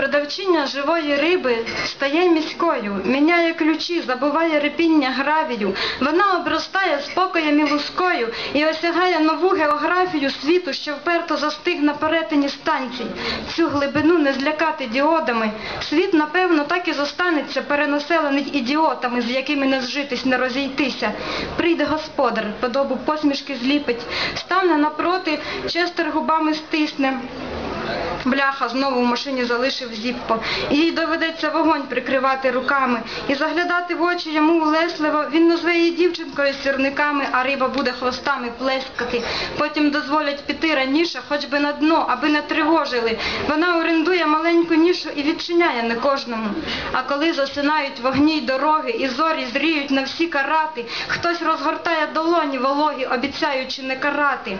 Продавчиня живої риби стає міською, міняє ключі, забуває репіння гравію. Вона обростає спокоєм і лускою і осягає нову географію світу, що вперто застиг на перетині станцій. Цю глибину не злякати діодами. Світ, напевно, так і зостанеться перенаселений ідіотами, з якими не зжитись, не розійтися. Прийде господар, подобу посмішки зліпить, стане напроти, честер губами стисне. Бляха знову в машині залишив зіппо. І їй доведеться вогонь прикривати руками і заглядати в очі йому улесливо. Він назве її дівчинкою з сірниками, а риба буде хвостами плескати. Потім дозволять піти раніше, хоч би на дно, аби не тривожили. Вона орендує маленьку нішу і відчиняє не кожному. А коли засинають вогні й дороги, і зорі зріють на всі карати, хтось розгортає долоні вологі, обіцяючи не карати.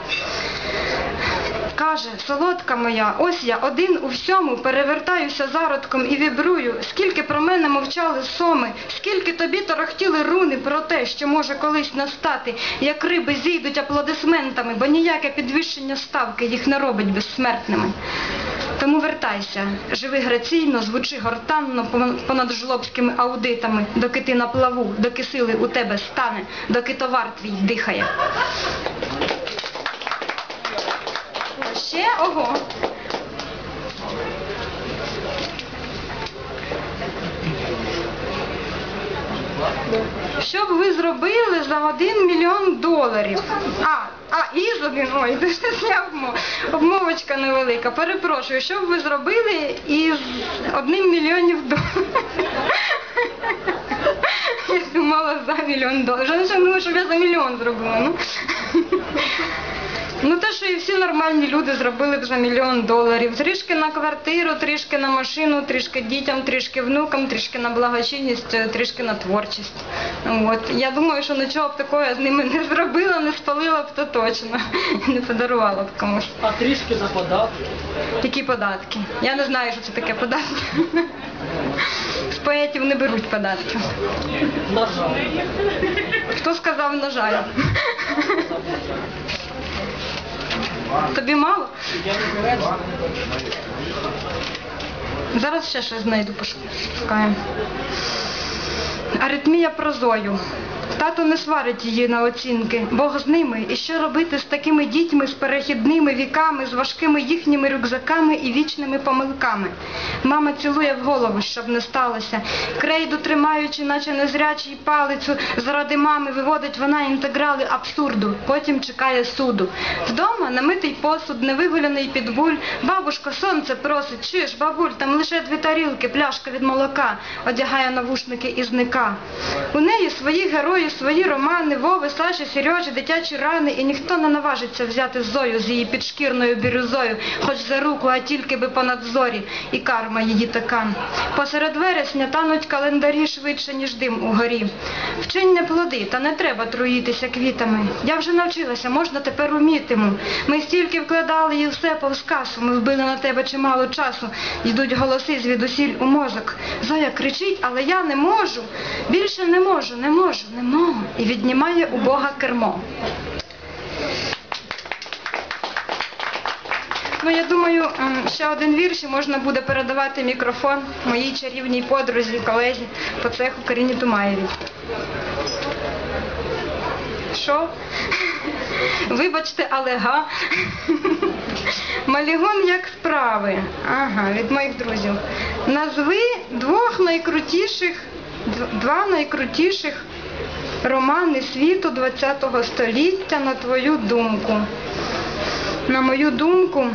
Каже, солодка моя, ось я один у всьому перевертаюся зародком і вібрую, скільки про мене мовчали соми, скільки тобі торохтіли руни про те, що може колись настати, як риби зійдуть аплодисментами, бо ніяке підвищення ставки їх не робить безсмертними. Тому вертайся, живи граційно, звучи гортанно понад жлобськими аудитами, доки ти на плаву, доки сили у тебе стане, доки товар твій дихає. Ще ого. Що б ви зробили за один мільйон доларів? А, а, із один, ой, це ж я обмовочка невелика. Перепрошую, що б ви зробили із одним мільйонів доларів? Я думала за мільйон доларів. Я не щоб я за мільйон зробила. Ну. Ну те, що і всі нормальні люди зробили за мільйон доларів. Трішки на квартиру, трішки на машину, трішки дітям, трішки внукам, трішки на благочинність, е, трішки на творчість. От. Я думаю, що нічого б такого я з ними не зробила, не спалила б то точно. Не подарувала б комусь. А трішки за податки. Які податки? Я не знаю, що це таке податки. З поетів не беруть податки. На жаль. Хто сказав, на жаль? Тобі мало? Зараз ще щось знайду, пошукаємо. Аритмія прозою. Тато не сварить її на оцінки. Бог з ними. І що робити з такими дітьми, з перехідними віками, з важкими їхніми рюкзаками і вічними помилками? Мама цілує в голову, щоб не сталося. Крейду тримаючи, наче незрячий палицю, заради мами виводить вона інтеграли абсурду. Потім чекає суду. Вдома намитий посуд, невигуляний підбуль. Бабушка, сонце просить, чиш, бабуль, там лише дві тарілки, пляшка від молока, одягає навушники і зника. У неї свої герої, свої романи, Вови, Саші, Сережі, дитячі рани, і ніхто не наважиться взяти Зою з її підшкірною бірюзою, хоч за руку, а тільки би понад зорі, і карма її така. Посеред вересня тануть календарі швидше, ніж дим у горі. Вчення плоди, та не треба труїтися квітами. Я вже навчилася, можна тепер умітиму. Ми стільки вкладали і все повз касу, ми вбили на тебе чимало часу. Йдуть голоси звідусіль у мозок. Зоя кричить, але я не можу. Більше не можу, не можу, не можу. І віднімає у Бога кермо. Ну, я думаю, ем, ще один вірш і можна буде передавати мікрофон моїй чарівній подрузі, колезі по цеху Каріні Тумаєвій. Що? Вибачте, але га. Малігон як справи. Ага, від моїх друзів. Назви двох найкрутіших, два найкрутіших романи світу ХХ століття, на твою думку. На мою думку,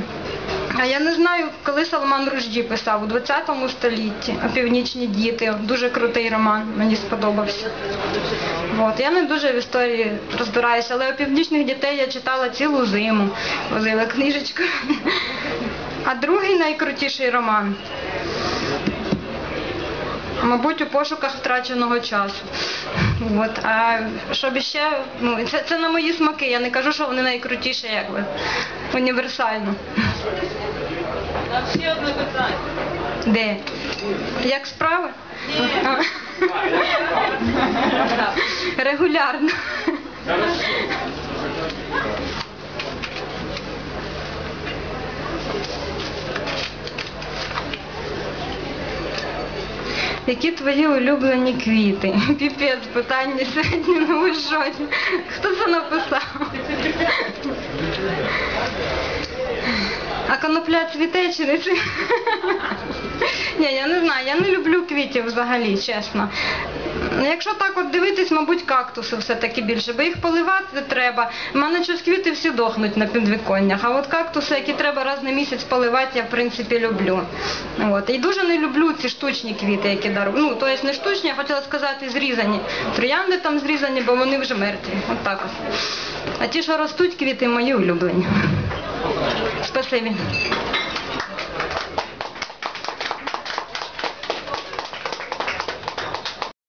а я не знаю, коли Салман Ружді писав у 20 столітті «Північні діти. Дуже крутий роман, мені сподобався. От. Я не дуже в історії розбираюся, але у північних дітей я читала цілу зиму, возила книжечку. А другий найкрутіший роман. Мабуть, у пошуках втраченого часу. От. А щоб ще, ну, це, це на мої смаки. Я не кажу, що вони найкрутіші, якби універсально. Там ще одне питання. Де? Як справи? А. Регулярно. Які твої улюблені квіти? Піпець, питання сьогодні на вишоті. Хто це написав? А конопля цвіте чи не цвіте? Ні, я не знаю, я не люблю квітів взагалі, чесно. Ну, Якщо так от дивитись, мабуть, кактуси все-таки більше, бо їх поливати треба. У мене щось квіти всі дохнуть на підвіконнях, а от кактуси, які треба раз на місяць поливати, я в принципі люблю. От. І дуже не люблю ці штучні квіти, які дарують. Ну, тобто не штучні, я хотіла сказати, зрізані. Троянди там зрізані, бо вони вже мертві. От так от. А ті, що ростуть квіти, мої улюблені. Спасибі.